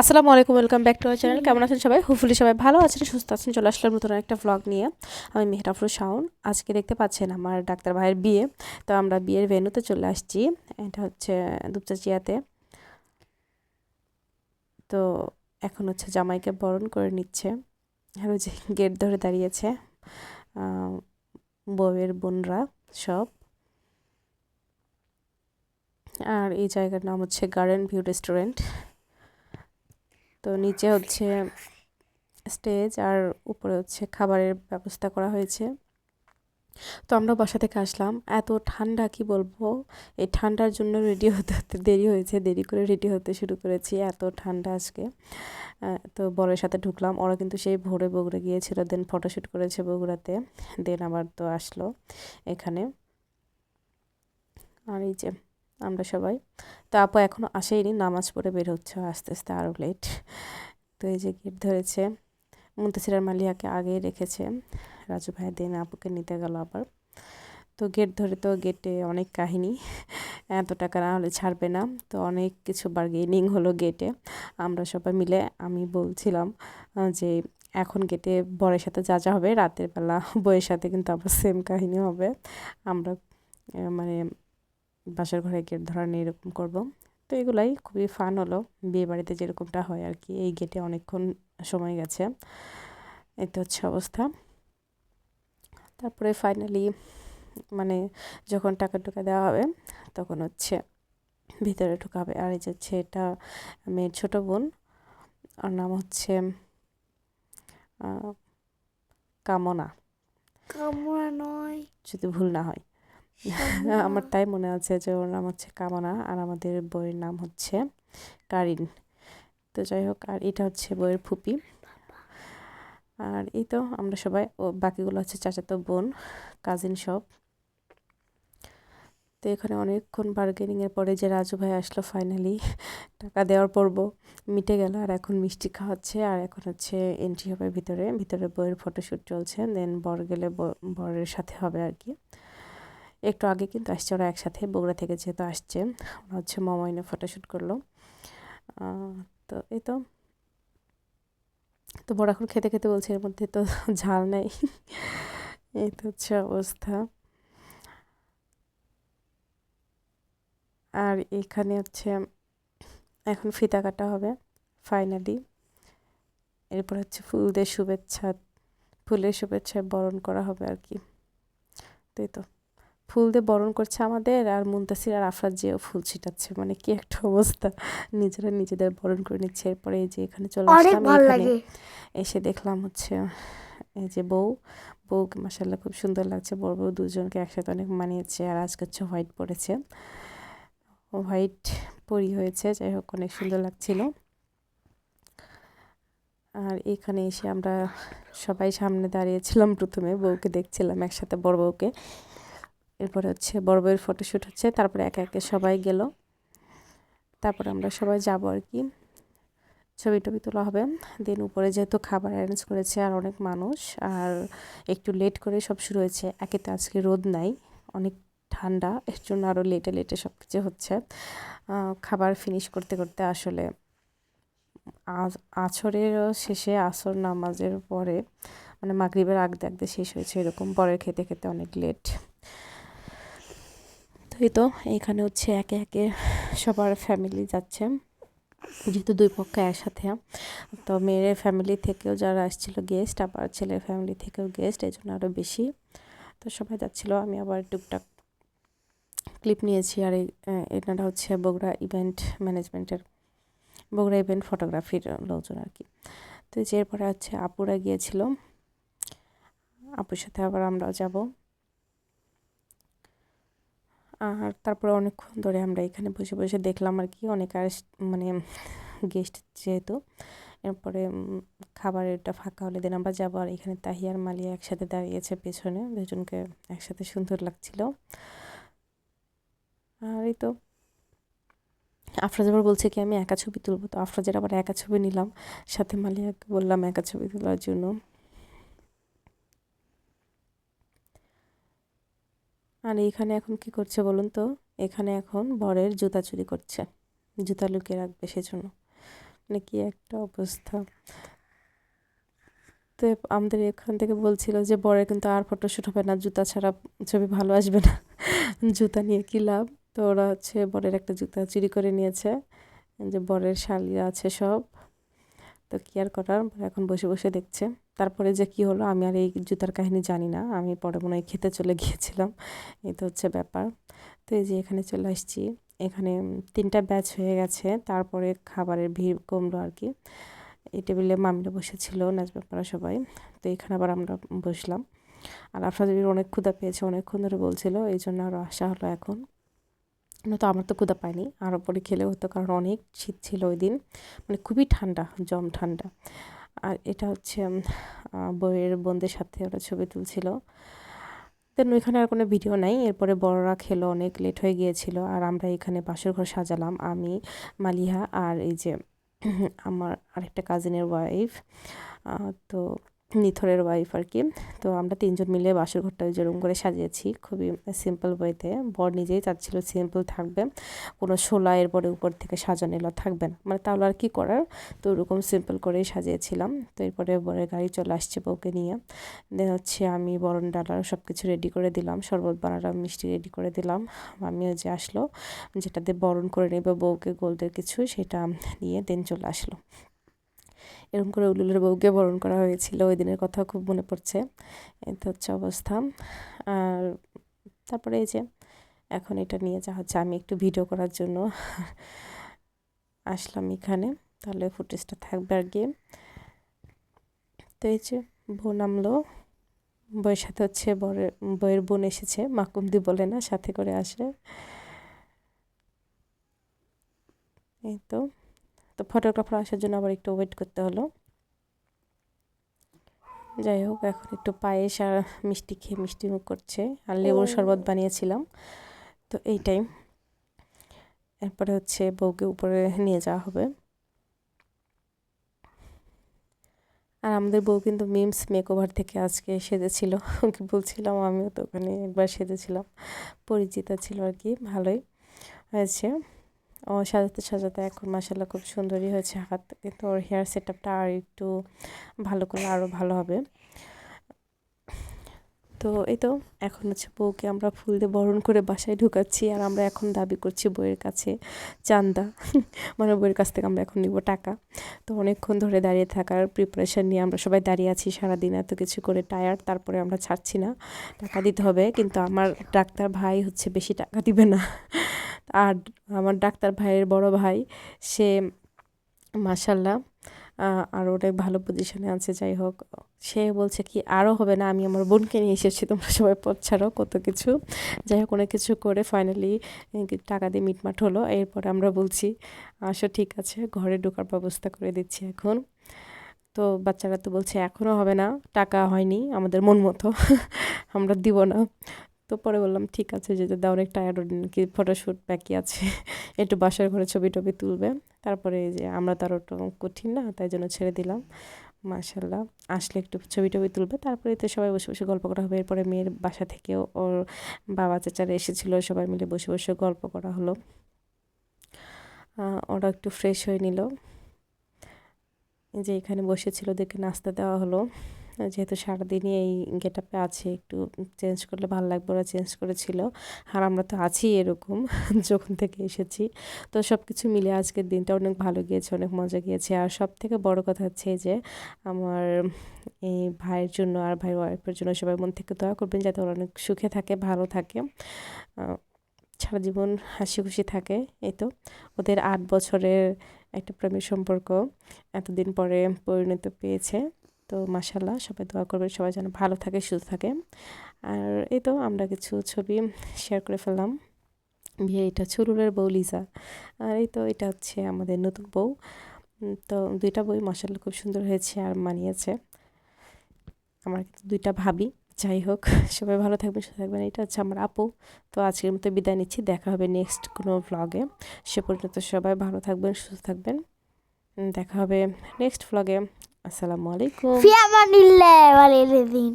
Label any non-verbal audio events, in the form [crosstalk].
আসসালামু আলাইকুম welcome back to our channel কেমন আছেন সবাই? হোপফুলি সবাই ভালো আছেন, সুস্থ আছেন। চলে আসলাম নতুন একটা ভ্লগ নিয়ে। আমি মেহরাফুর শাওন আজকে দেখতে পাচ্ছেন আমার ডাক্তার ভাইয়ের বিয়ে। তো আমরা বিয়ের ভেন্যুতে চলে আসছি। এটা হচ্ছে দুপচাচিয়াতে। তো এখন হচ্ছে জামাইকে বরণ করে নিচ্ছে। আর যে গেট ধরে দাঁড়িয়েছে বউয়ের বোনরা সব। আর এই জায়গার নাম হচ্ছে গার্ডেন ভিউ রেস্টুরেন্ট তো নিচে হচ্ছে স্টেজ আর উপরে হচ্ছে খাবারের ব্যবস্থা করা হয়েছে। তো আমরা বাসা থেকে আসলাম। এত ঠান্ডা, কি বলব? এই ঠান্ডার জন্য রেডি হতে হতে দেরি হয়েছে, দেরি করে রেডি হতে শুরু করেছি। এত ঠান্ডা আজকে। তো বরের সাথে ঢুকলাম। ওরা কিন্তু সেই ভোরে বগুড়া গিয়েছিল, দেন ফটোশ্যুট করেছে বগুড়াতে। দেন আবার তো আসলো এখানে। আর এই যে আমরা সবাই। তো আপু এখনও আসেইনি, নামাজ পড়ে বের হচ্ছে, আস্তে আস্তে আরও লেট তো এই যে গেট ধরেছে, মুন্তাসিরার মালিয়াকে আগেই রেখেছে। রাজু ভাই দিন আপুকে নিতে গেল আবার। তো গেট ধরে তো গেটে অনেক কাহিনী। এত টাকা না হলে ছাড়বে না। তো অনেক কিছু বার্গেনিং হলো গেটে। আমরা সবাই মিলে, আমি বলছিলাম যে এখন গেটে বরের সাথে যা যা হবে, রাতের বেলা বইয়ের সাথে কিন্তু আবার সেম কাহিনী হবে। আমরা মানে বাসার ঘরে গেট ধরা নিয়ে এরকম করব। তো এগুলাই খুবই ফান হলো। বিয়ে বাড়িতে যেরকমটা হয় আর কি এই গেটে অনেকক্ষণ সময় গেছে। এতে হচ্ছে অবস্থা। তারপরে ফাইনালি মানে যখন টাকা টুকা দেওয়া হবে তখন হচ্ছে ভিতরে ঢুকাবে। আর এই যে হচ্ছে এটা মেয়ের ছোটো বোন ওর নাম হচ্ছে কামনা। কামনা নয়। যদি ভুল না হয়। [laughs] আমার তাই মনে আছে যে ওর নাম হচ্ছে কামনা আর আমাদের বইয়ের নাম হচ্ছে কারিন। তো যাই হোক, আর এটা হচ্ছে বইয়ের ফুপি। আর এই তো আমরা সবাই, ও বাকিগুলো হচ্ছে চাচাতো বোন কাজিন সব। তো এখানে অনেকক্ষণ বার্গেনিংয়ের পরে যে রাজু ভাই আসলো ফাইনালি টাকা দেওয়ার পর্ব মিটে গেল আর এখন মিষ্টি খাওয়াচ্ছে আর এখন হচ্ছে এন্ট্রি হবে ভিতরে। ভিতরে বইয়ের ফটোশ্যুট চলছে দেন বর গেলে বরের সাথে হবে আর কি। একটু আগে কিন্তু আসছে, ওরা একসাথে বগুড়া থেকে যেহেতু আসছে, ওরা হচ্ছে মমাইনে ফটোশ্যুট করল। তো এই তো। তো বড় এখন খেতে খেতে বলছে এর মধ্যে তো [laughs] ঝাল নেই। এই তো হচ্ছে অবস্থা। আর এখানে হচ্ছে এখন ফিতা কাটা হবে ফাইনালি এরপর হচ্ছে ফুলদের শুভেচ্ছা, ফুলের শুভেচ্ছায় বরণ করা হবে আর কি। তো এই তো। ফুল দিয়ে বরণ করছে আমাদের আর মুন্তাসির আর আফরাজ যে ফুল ছিটাচ্ছে। মানে কি একটা অবস্থা। নিজেরা নিজেদের বরণ করে নিচ্ছে। এরপরে এই যে এখানে চলে আসলাম। এখানে এসে দেখলাম হচ্ছে এই যে বউ। বউকে মাসাল্লাহ খুব সুন্দর লাগছে। বড় বউ দুজনকে একসাথে অনেক মানিয়েছে আর আজকে হচ্ছে হোয়াইট পরেছে। হোয়াইট পরি হয়েছে। যাই হোক অনেক সুন্দর লাগছিল। আর এখানে এসে আমরা সবাই সামনে দাঁড়িয়েছিলাম প্রথমে। বউকে দেখছিলাম একসাথে বড় বউকে। এরপরে হচ্ছে বড় বউয়ের ফটোশ্যুট হচ্ছে, তারপরে একে একে সবাই গেল। তারপরে আমরা সবাই যাব আর কি। ছবি টবি তোলা হবে। দেন উপরে যেহেতু খাবার অ্যারেঞ্জ করেছে আর অনেক মানুষ, আর একটু লেট করে সব শুরু হয়েছে, একে তো আজকে রোদ নাই, অনেক ঠান্ডা, এর জন্য আরও লেটে লেটে সব কিছু হচ্ছে। খাবার ফিনিশ করতে করতে আসলে আছরের শেষে আসর নামাজের পরে মানে মাগরীবের আগ দেখতে শেষ হয়েছে এরকম, পরের খেতে খেতে অনেক লেট এই তো, এখানে হচ্ছে একে একে সবার ফ্যামিলি যাচ্ছে। যেহেতু দুই পক্ষ একসাথে, তো মেয়ের ফ্যামিলি থেকেও যারা আসছিল গেস্ট আবার ছেলের ফ্যামিলি থেকেও গেস্ট এই জন্য আরও বেশি। তো সবাই যাচ্ছিল, আমি আবার টুকটাক ক্লিপ নিয়েছি, আর এই এনারা হচ্ছে বগুড়া ইভেন্ট ম্যানেজমেন্টের বগুড়া ইভেন্ট ফটোগ্রাফির লোকজন আর কি। তো যে এরপরে হচ্ছে আপুরা গিয়েছিল, আপুর সাথে আবার আমরাও যাব। আর তারপরে অনেকক্ষণ ধরে আমরা এখানে বসে বসে দেখলাম আর কি, অনেক আর মানে গেস্ট যেহেতু, এরপরে খাবারেরটা ফাঁকা হলে দিন আমরা যাব আর এখানে তাহিয়ার মালিয়া একসাথে দাঁড়িয়েছে পেছনে, দুজনকে একসাথে সুন্দর লাগছিল। আর এই তো। আফরাজ আবার বলছে কি, আমি একা ছবি তুলবো। তো আফরাজের আবার একা ছবি নিলাম, সাথে মালিয়াকে বললাম একা ছবি তোলার জন্য। আর এখানে এখন কি করছে বলুন তো? এখানে এখন বরের জুতা চুরি করছে। জুতা লুকিয়ে রাখবে সেজন্য। মানে কি একটা অবস্থা। তো আমাদের এখান থেকে বলছিল যে বরে কিন্তু আর ফটোশ্যুট হবে না, জুতা ছাড়া ছবি ভালো আসবে না। জুতা নিয়ে কী লাভ? তো ওরা হচ্ছে বরের একটা জুতা চুরি করে নিয়েছে। যে বরের শালিরা আছে সব। তো কি আর করার? এখন বসে বসে দেখছে। তারপরে যে কি হলো আমি আর এই জুতার কাহিনী জানি না। আমি পরে মনে হয় খেতে চলে [laughs] গিয়েছিলাম। এই তো হচ্ছে ব্যাপার। তো এই যে এখানে চলে আসছি। এখানে তিনটা ব্যাচ হয়ে গেছে। তারপরে খাবারের ভিড় কমলো আর কি। এই টেবিলে মামিরা বসেছিল নাচবে পাড়া সবাই। তো এখানে আবার আমরা বসলাম। আর আফরাজবির অনেক ক্ষুদা পেয়েছে, অনেকক্ষণ ধরে বলছিল। এই জন্য আরও আসা হলো এখন। না তো আমার তো ক্ষুদা পায়নি। আরও পরে খেলে হতো, কারণ অনেক শীত ছিল ওই দিন। মানে খুবই ঠান্ডা, জম ঠান্ডা। আর এটা হচ্ছে বইয়ের বোনদের সাথে ওরা ছবি তুলছিল। দেন ওইখানে আর কোনো ভিডিও নাই। এরপরে বড়রা খেলো, অনেক লেট হয়ে গিয়েছিল। আর আমরা এখানে বাসর ঘর সাজালাম, আমি, মালিহা আর এই যে আমার আরেকটা কাজিনের ওয়াইফ তো নিথরের ওয়াইফ আর কি তো আমরা তিনজন মিলে বাসর ঘরটা যেরকম করে সাজিয়েছি, খুবই সিম্পল ওয়েতে বর নিজেই চাচ্ছিল সিম্পল থাকবে। কোনো শোলা এরপরে উপর থেকে সাজানো এলো, থাকবে না। মানে তাহলে আর কি করার? তো ওরকম সিম্পল করেই সাজিয়েছিলাম। তো এরপরে বরের গাড়ি চলে আসছে বউকে নিয়ে। দেন হচ্ছে আমি বরণ ডালার সব কিছু রেডি করে দিলাম। শরবত বানালাম, মিষ্টি রেডি করে দিলাম। আমিও যে আসলো, যেটাতে বরণ করে নেবে বউকে গোলদের কিছু, সেটা নিয়ে দেন চলে আসলো। এরকম করে উলুলের বউকে বরণ করা হয়েছিল, ওই দিনের কথা খুব মনে পড়ছে। এই তো হচ্ছে অবস্থা। আর তারপরে এই যে এখন এটা নিয়ে যা হচ্ছে, আমি একটু ভিডিও করার জন্য আসলাম এখানে। তাহলে ফুটেজটা থাকবে আর গিয়ে তো এই যে বউ নামলো বইয়ের সাথে হচ্ছে বরের বইয়ের বোন এসেছে, মাকুমদি বলে না, সাথে করে আসে। এই তো। তো ফটোগ্রাফার আসার জন্য আবার একটু ওয়েট করতে হলো। যাই হোক এখন একটু পায়েস আর মিষ্টি খেয়ে মিষ্টি মুখ করছে। আর লেবুর শরবত বানিয়েছিলাম। তো এই টাইম এরপরে হচ্ছে বউকে উপরে নিয়ে যাওয়া হবে। আর আমাদের বউ কিন্তু মিমস মেকওভার থেকে আজকে সেজেছিল। ওকে বলছিলাম আমিও তো ওখানে একবার সেজেছিলাম। পরিচিতা ছিল আর কি ভালোই হয়েছে। ও সাজাতে সাজাতে এখন মাসাল্লাহ খুব সুন্দরই হয়েছে হাত, কিন্তু ওর হেয়ার সেট আপটা আর একটু ভালো করলে আরও ভালো হবে। তো এই তো, এখন হচ্ছে বউকে আমরা ফুল দিয়ে বরণ করে বাসায় ঢুকাচ্ছি আর আমরা এখন দাবি করছি বইয়ের কাছে চান্দা [laughs] মানে বইয়ের কাছ থেকে আমরা এখন নিব টাকা। তো অনেকক্ষণ ধরে দাঁড়িয়ে থাকার প্রিপারেশান নিয়ে আমরা সবাই দাঁড়িয়ে আছি, সারাদিন এত কিছু করে টায়ার তারপরে আমরা ছাড়ছি না। টাকা দিতে হবে, কিন্তু আমার ডাক্তার ভাই হচ্ছে বেশি টাকা দিবে না। আর আমার ডাক্তার ভাইয়ের বড় ভাই, সে মাসাল্লাহ আর অনেক ভালো পজিশনে আছে, যাই হোক। সে বলছে কি আরও হবে না, আমি আমার বোনকে নিয়ে এসেছি, তোমরা সবাই পথ ছাড়াও কত কিছু। যাই হোক, অনেক কিছু করে ফাইনালি টাকা দিয়ে মিটমাট হলো। এরপরে আমরা বলছি আসো ঠিক আছে, ঘরে ঢোকার ব্যবস্থা করে দিচ্ছি এখন। তো বাচ্চারা তো বলছে এখনও হবে না, টাকা হয়নি, আমাদের মন মতো, আমরা দিব না। তো পরে বললাম, ঠিক আছে যেতে দাও অনেক টায়ার্ড কি ফটোশ্যুট বাকি আছে, [laughs] একটু বাসার ঘরে ছবি টবি তুলবে। তারপরে এই যে আমরা তো আর ওটা কঠিন না, তাই জন্য ছেড়ে দিলাম। মাশাল্লাহ আসলে একটু ছবি টবি তুলবে। তারপরে তো সবাই বসে বসে গল্প করা হবে। এরপরে মেয়ের বাসা থেকেও ওর বাবা, চাচারা এসেছিল, সবাই মিলে বসে বসে গল্প করা হলো। ওরা একটু ফ্রেশ হয়ে নিল। যে এখানে বসেছিল দেখে নাস্তা দেওয়া হলো। যেহেতু সারাদিনই এই গেট আপে আছে, একটু চেঞ্জ করলে ভালো লাগবে, ওরা চেঞ্জ করেছিল। আর আমরা তো আছি এরকম, [laughs] যখন থেকে এসেছি। তো সব কিছু মিলে আজকের দিনটা অনেক ভালো গিয়েছে, অনেক মজা গিয়েছে। আর সব থেকে বড় কথা হচ্ছে যে, আমার এই ভাইয়ের জন্য আর ভাই ওয়াইফের জন্য সবাই মন থেকে দোয়া করবেন যাতে ওরা অনেক সুখে থাকে, ভালো থাকে। সারা জীবন হাসি খুশি থাকে, এই তো। ওদের আট বছরের একটা প্রেমের সম্পর্ক এতদিন পরে পরিণত পেয়েছে। তো মাসাল্লাহ সবাই দোয়া করবে সবাই যেন ভালো থাকে, সুস্থ থাকে। আর এই তো আমরা কিছু ছবি শেয়ার করে ফেললাম। বিয়ে এটা চুরুলের বউ লিজা। আর এই তো এটা হচ্ছে আমাদের নতুন বউ। তো দুইটা বই মাসাল্লাহ খুব সুন্দর হয়েছে আর মানিয়েছে। আমার কিন্তু দুইটা ভাবি, যাই হোক, সবাই ভালো থাকবেন, সুস্থ থাকবেন। এটা হচ্ছে আমার আপু। তো আজকের মতো বিদায় নিচ্ছি। দেখা হবে নেক্সট কোনো ভ্লগে সে পর্যন্ত সবাই ভালো থাকবেন, সুস্থ থাকবেন। দেখা হবে নেক্সট ভ্লগে আসসালামু আলাইকুম ফিয়ামানিল্লাহ ওয়ালাইকুম